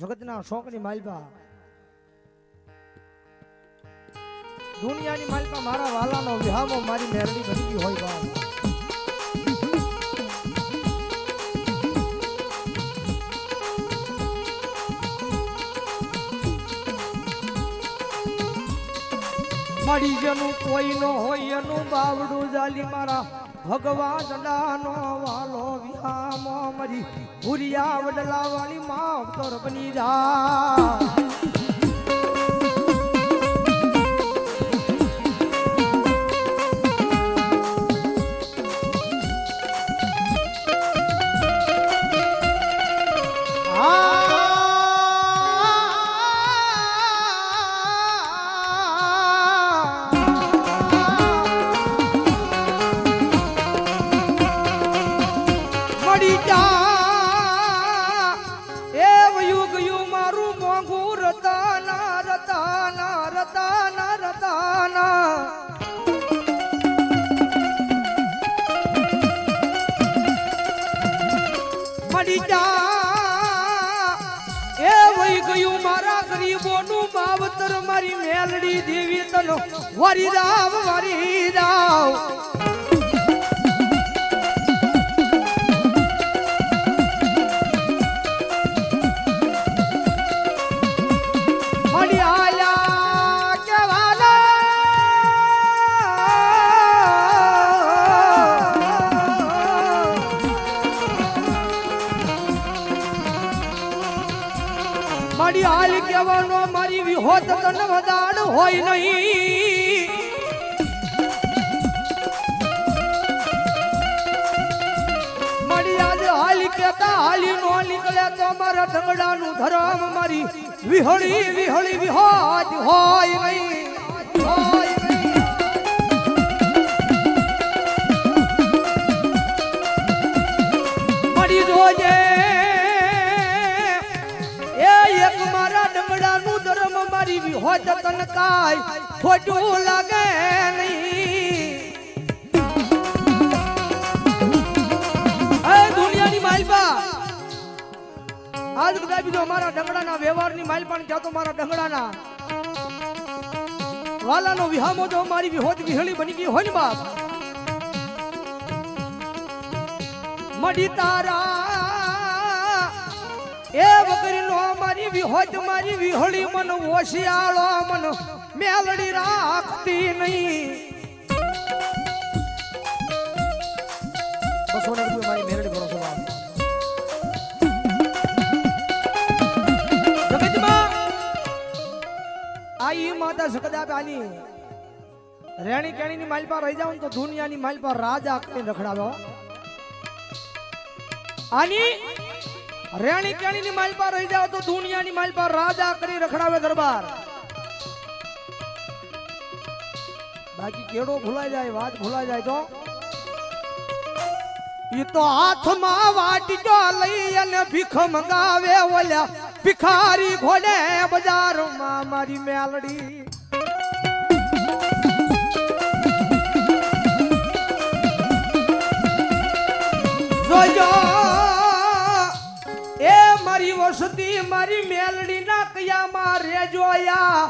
જગતના શોકની માલપા. દુનિયાની માલપા મારા વાલાનો વિહામો મારી મેરડી ગઈ હોય બાપ. મળી જનું કોઈ નો હોય, એનું બાવડું જાલી મારા ભગવાન ડાનો વાલો વિહામો મરી. ભૂરિયા વડલાવાની માવતર બની જા. હોય નહીં. આજે હાલ કેતા હાલી નો નીકળે તો ઢંગડાનું ધરમ મારી વિહળી વિહળી વિહોત હોય નહીં. મારી વિહોત તન કાય ખોટું લાગે આજ બધા બીજો મારા ડંગડાના વ્યવહારની માલપા ને તો મારા ડંગડાના વાલાનો વિહામો જો મારી વિહોત વિહળી બની ગઈ હોય ને બાપ. મડી તારા એ વગરીનો મારી વિહોત, મારી વિહળી મન ઓશિયાળો મન મેલડી રાખતી નહીં. બસો ને રૂપિયા મારી મેલડી ભરોસો બાપ. જગતમાં આ ઈ માતા સકદા આની રેણી કેણીની માલ પર રહી જાવ ને તો દુનિયાની માલ પર રાજા રખડાવ્યો આની રેણી કેણીની માલ પર રહી જાવ તો દુનિયાની માલ પર રાજા કરી રખડાવે દરબાર. બાકી કેડો ભૂલાઈ જાય, વાત ભૂલાઈ જાય તો? ઈ તો હાથમાં વાટજો લઈ અને ભીખ મંગાવે ઓલ્યા ભિખારી ઘોડે બજારમાં મારી મેલડી. એ વસતી મારી મેલડી ના કયામાં રેજોયા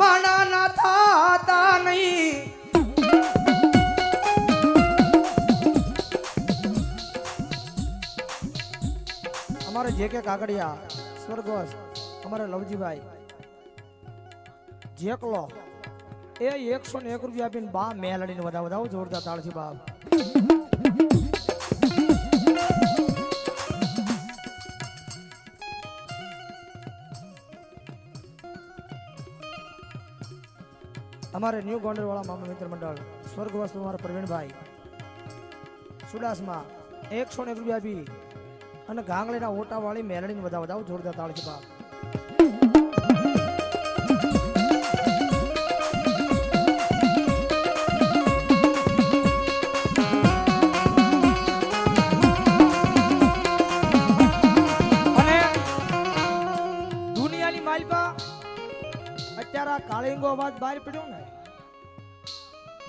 માણા ના થાતા નહીં. અમારે જે કે કાગડિયા સ્વર્ગવાસ અમારે લવજીભાઈ. જેકલો એ એકસો ને એક રૂપિયા આપીને બા મેલડીને વધાવ વધાવ જોરદાર તાળથી બાપ. અમારે ન્યૂ ગોંડલવાળા મામા મિત્ર મંડળ, સ્વર્ગવાસ અમારા પ્રવીણભાઈ, સુડાસમાં એકસો ને રૂપિયા આપી અને ગાંગલીના ઓટાવાળી મેલડીને બધા વધાવ, જોરદાર તાળથી બાપ. કાળિંગો અવાજ બહાર પડ્યો ને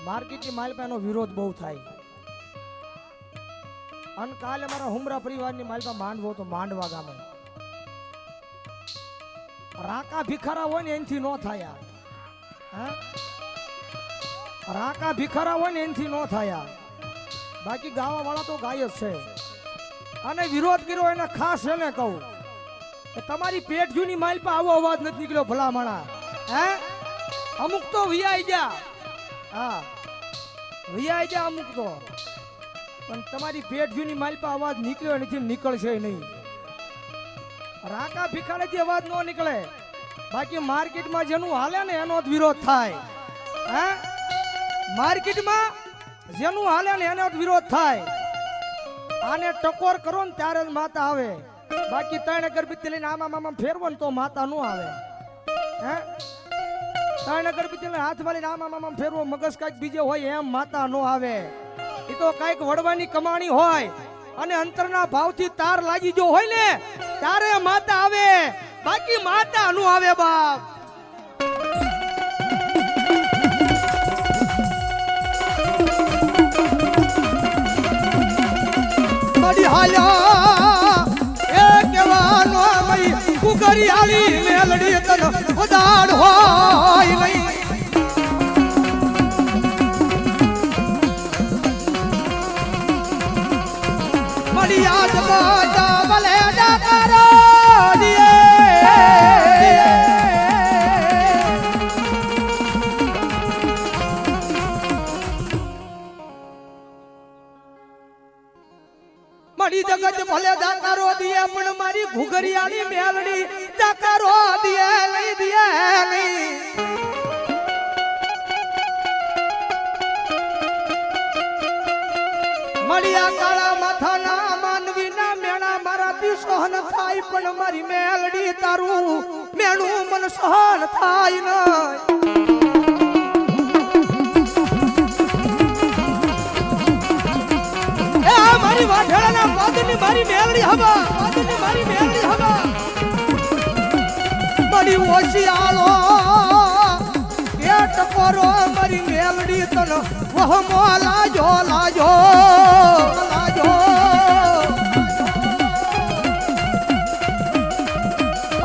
માર્કેટની માલપાનો વિરોધ બહુ થાય. અને કાલે મારા હુમરા પરિવારની માલપા માંડવો તો માંડવા ગામે. રાકા ભિખારા હોય ને એનથી નો થાય હે? રાકા ભિખારા હોય ને એનથી નો થાય બાકી ગાવા વાળા તો ગાય જ છે. અને વિરોધ કર્યો એને ખાસ એને કહું. કે તમારી પેટ જૂની માઇલ પર આવો અવાજ નથી નીકળ્યો ભલા માણા હે? અમુક તો વિયાઈ ગયા. હા. વિયાઈ જા અમુક તો. પણ તમારી પેટ જૂની માલપા અવાજ નીકળ્યો નથી નીકળશે નહીં. રાકા ભિખારેથી અવાજ ન નીકળે. બાકી માર્કેટમાં જેનું હાલે ને એનો જ વિરોધ થાય. હે? માર્કેટમાં જેનું હાલે ને એનો જ વિરોધ થાય. આને ટકોર કરો ને ત્યારે જ માતા આવે. બાકી ત્રણ અગરબત્તી લઈને આમાં આમાં ફેરવો ને તો માતા નો આવે. હે? ત્રણ અગરબત્તી હાથ હાથમાં આમ આમ આમ ફેરવો, મગજ કાંઈક બીજે હોય એમ માતા નો આવે. એ તો કાંઈક વડવાની કમાણી હોય અને અંતરના ભાવથી તાર લાગી જો હોય ને, ત્યારે માતા આવે. બાકી માતા નું આવે બાપ. હાલ્યા. હાલી મેલડી તન ઉદાડ હોય નહીં. મડી યાદ બાજા ભલે ડાકારો દિયે મારી જગત ભલે દાકારો દિયે પણ મારી ઘુઘરિયાની મેલડી દાકારો દિયે, લઈ દિયે નહીં મળ્યા કાળા માથાના માનવીના મેણા મારાથી સહન થાય પણ મારી મેલડી તારું મેણું મન સહન થાય નહીં. આ મારી વાઢેડાના પાદની મારી મેલડી હવા. પાદની મારી મેલડી હવા. મારી ઓછી આલો. એ ટકોરો મારી મેલડી તન વહમો લાજો લાજો લાજો.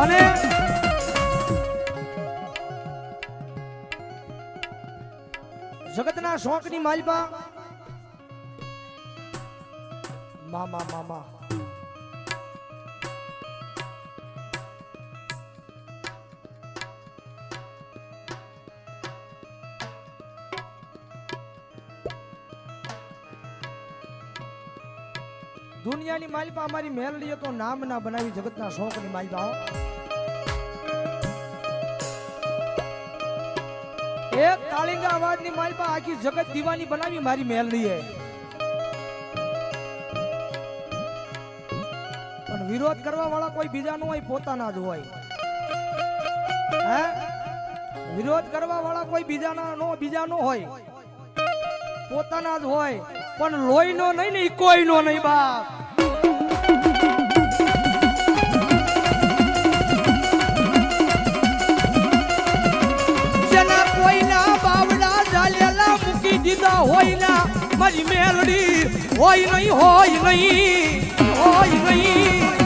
અને જગતના શોખની માલપા મામા મામા દુનિયાની માલિપા અમારી મેલડીએ તો નામ ના બનાવી જગતના શોખની માલિપા હો. એક કાળિંગા અવાજની માલિપા આખી જગત દીવાની બનાવી મારી મેલડીએ વિરોધ કરવા વાળા કોઈ બીજા નો હોય, પોતાના જ હોય. હે? વિરોધ કરવા વાળા કોઈ બીજાના નો, બીજાનો હોય, પોતાના જ હોય. પણ લોહીનો નહીં ને કોઈનો નહીં, બાપ. દીધા હોય ના મારી મેલડી હોય નહીં હોય નહીં હોય નહીં.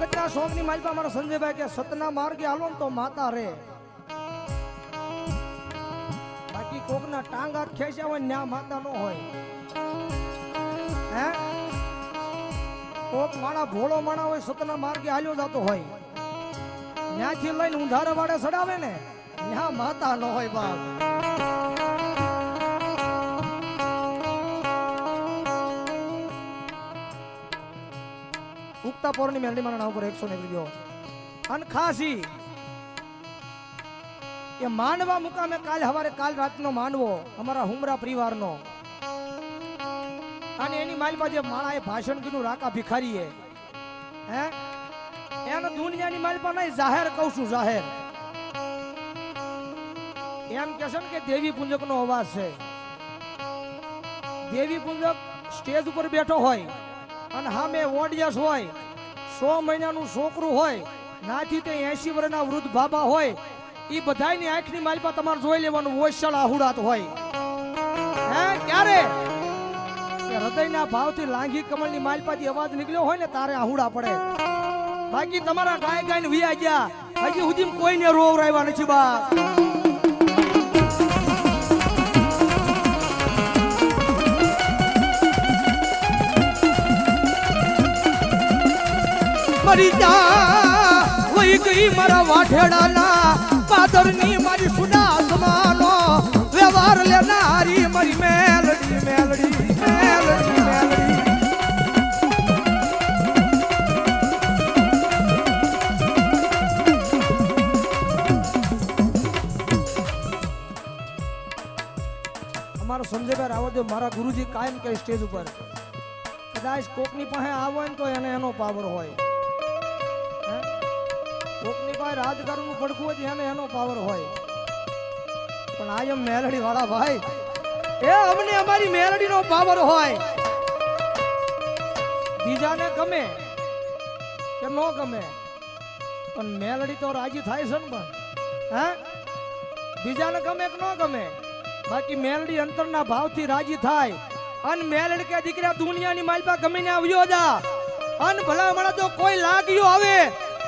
જગતના શોખની માલિકા મારા સંજયભાઈ કે સતના માર્ગે હાલો તો માતા રે. બાકી કોકના ટાંગ હાથ ખેંચ્યા હોય ન્યા માતા નો હોય. હે? કોક માણા ભોળો માણા હોય, સતના માર્ગે હાલ્યો જતો હોય. ન્યાથી લઈને ઉંધારા વાળે સડાવે ને, ન્યા માતા નો હોય બાપ. ઉગતા પોરની મેલડી મારા નામ પર એકસો ને ગયો અને ખાસી એ માંડવા મુકામે કાલ હવારે કાલ રાતનો માંડવો અમારા હુમરા પરિવારનો. અને એની માલમાં જે માણાએ ભાષણ કીધું, રાકા ભિખારીએ, હે? એને દુનિયાની માલમાં નહીં, જાહેર કહું છું, જાહેર. એમ કે ને કે દેવી પુંજક નો અવાજ છે. દેવી પુંજક સ્ટેજ ઉપર બેઠો હોય અને સામે ઓડિયન્સ હોય, સો મહિનાનું છોકરું હોય, નાથી તે એસી વર્ષના વૃદ્ધ બાબા હોય એ બધાની આંખની માલપા તમારે જોઈ લેવાનું વોશળ આહુડાત હોય. હે, ક્યારે? હૃદયના ભાવથી લાંઘી કમળની માલપાથી અવાજ નીકળ્યો હોય ને, તારે આહુડા પડે. બાકી તમારા ગાય ગાયને વિયા ગયા. હજી સુધી કોઈને રોવરાવ્યા નથી બા મરી જા ગઈ મારા વાઠેડાના પાદરની મારી સુડા સમાનો વ્યવહાર લેનારી મારી મેલડી મેલડી મેલડી અમારો સંજયભાઈ રાવત મારા ગુરુજી કાયમ કે સ્ટેજ ઉપર, કદાચ કોકની પાસે આવે ને તો એને એનો પાવર હોય? કોકની પાસે રાજકારણનું પડખું હોય એને એનો પાવર હોય. પણ આ એમ મેલડી વાળા ભાઈ, એ અમને અમારી મેલડીનો પાવર હોય. બીજાને ગમે કે ન ગમે, પણ મેલડી તો રાજી થાય છે ને પણ, હે? બીજાને ગમે કે ન ગમે, બાકી મેલડી અંતરના ભાવથી રાજી થાય. અને મેલડ કે દીકરા, દુનિયાની માલપા ગમીને આવ્યો જા. અન ભલા મળે તો કોઈ લાગ્યો આવે,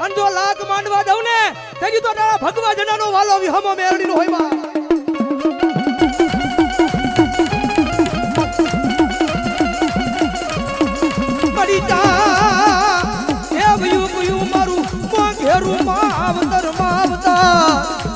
અન જો લાગ માંડવા દઉં ને તેજી તો તારા ભગવા જનાનો વાલો વિહમો મેલડી નો હોય જા મારું ઘેરું માવતર આવતર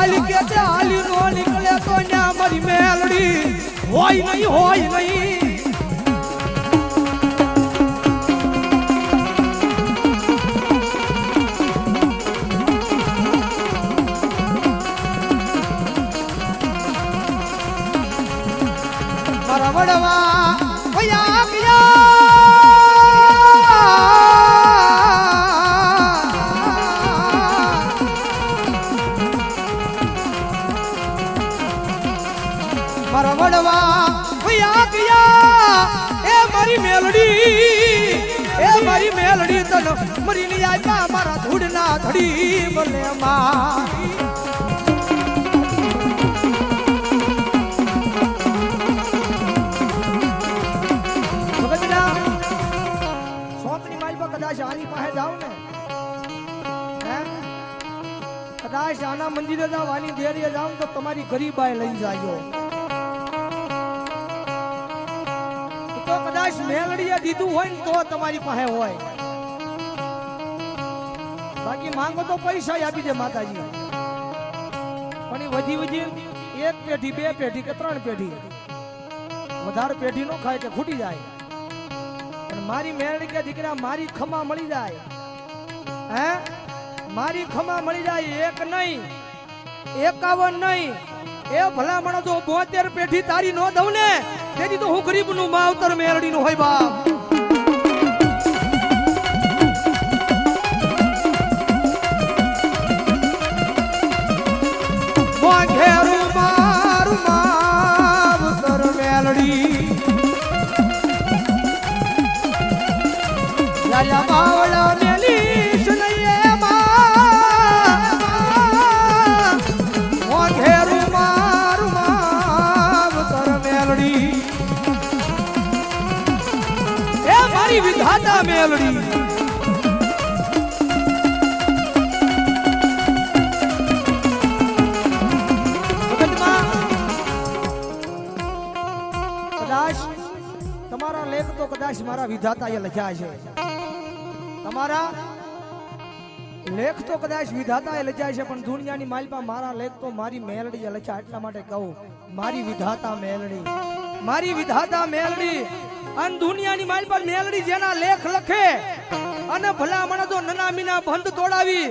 હાલ કે તે હાલી નો નીકળે તો ન્યા મારી મેલડી. હોય નહીં હોય નહીં. મારા તન મરી ની આપ્યા મારા. ધૂળના ધડી બને માં કદાચ આની મંદિરે જાવ આની દેરીએ તો તમારી ગરીબાઈ લઈ જાજો તો કદાચ મેલડીએ દીધું હોય ને તો તમારી પાસે હોય. બાકી માંગો તો પૈસા આપી દે માતાજી. પણ એ વધી વધી એક પેઢી, બે પેઢી કે ત્રણ પેઢી. વધારે પેઢી નો ખાય કે ખૂટી જાય. પણ મારી મેળડી કે દીકરા, મારી ખમા મળી જાય. હે? મારી ખમા મળી જાય એક નહીં, એકાવન નહીં. એ ભલામણ જો બોતેર પેઢી તારી નો દઉં ને, તેથી તો હું ગરીબનું માવતર મેરડી નું હોય બાપ. લેખ મારા વિધાતાએ લખ્યા છે. તમારા લેખ તો કદાચ વિધાતાએ લખ્યા છે, પણ દુનિયાની માલપા મારા લેખ તો મારી મેલડીએ લખ્યા, એટલા માટે કહું, મારી વિધાતા મેલડી, મારી વિધાતા મેલડી, અને દુનિયાની માલપા મેલડી જેના લેખ લખે, અને ભલામણ તો નનામીના બંધ તોડાવી,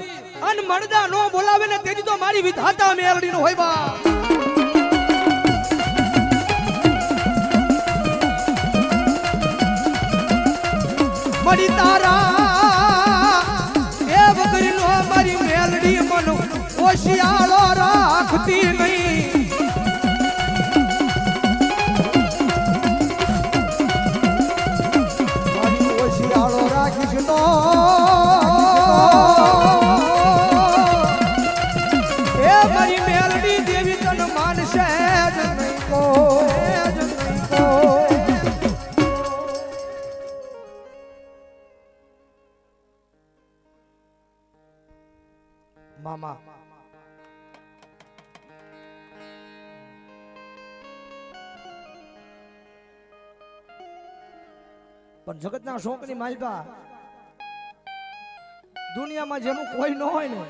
અન મણદા નો બોલાવે ને તેજી તો મારી વિધાતા મેલડી નો હોય બા મળી તારા મામા પણ જગતના શોકની માલિકા દુનિયામાં જેનું કોઈ ન હોય ને,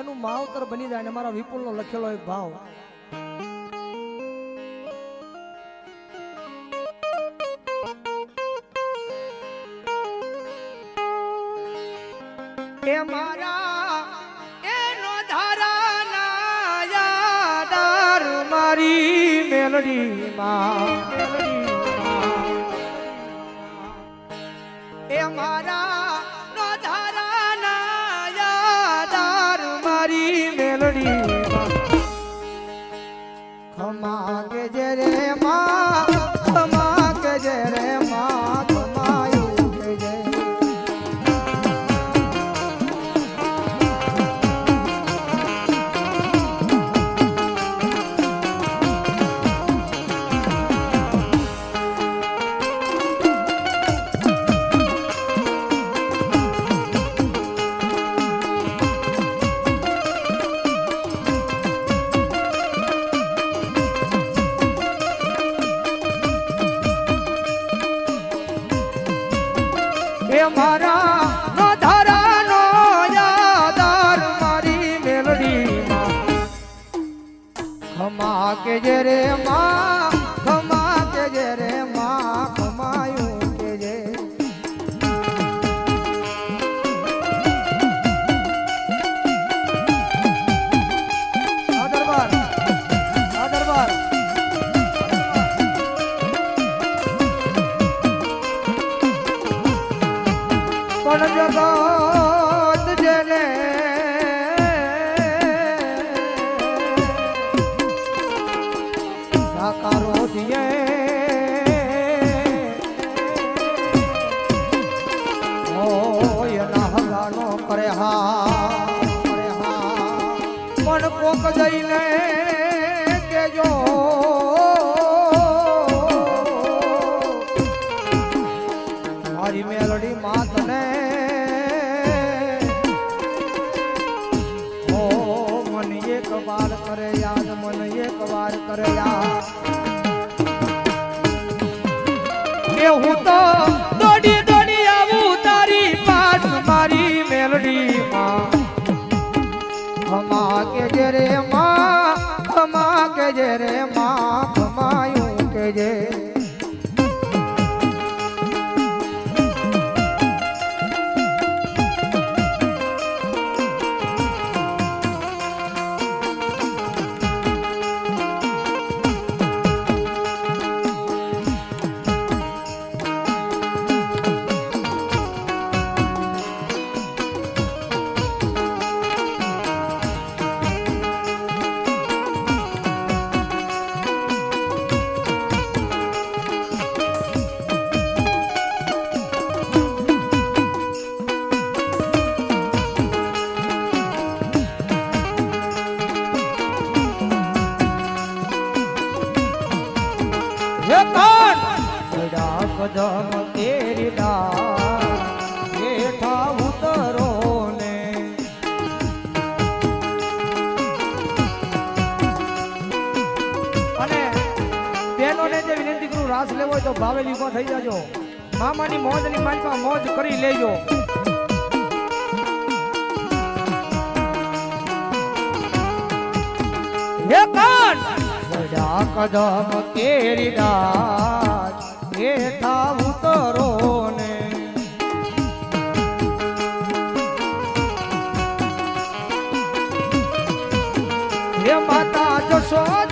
એનું માવતર બની જાય ને મારા વિપુલનો લખેલો એક ભાવ. મેલડી માં. એ મારા નો ધારાના યાદાર મારી મેલડી માં. ખમા કે જે રે એ મારા કરે હા પણ કોક જઈને હોય તો ભાવેલી ઊભા થઈ જાજો. મામાની મોજની માલિકા મોજ કરી લેજો. હે કાન સડા કદમ કેરી ડાળ બેઠા ઉતરો ને હે માતા જશોદાજી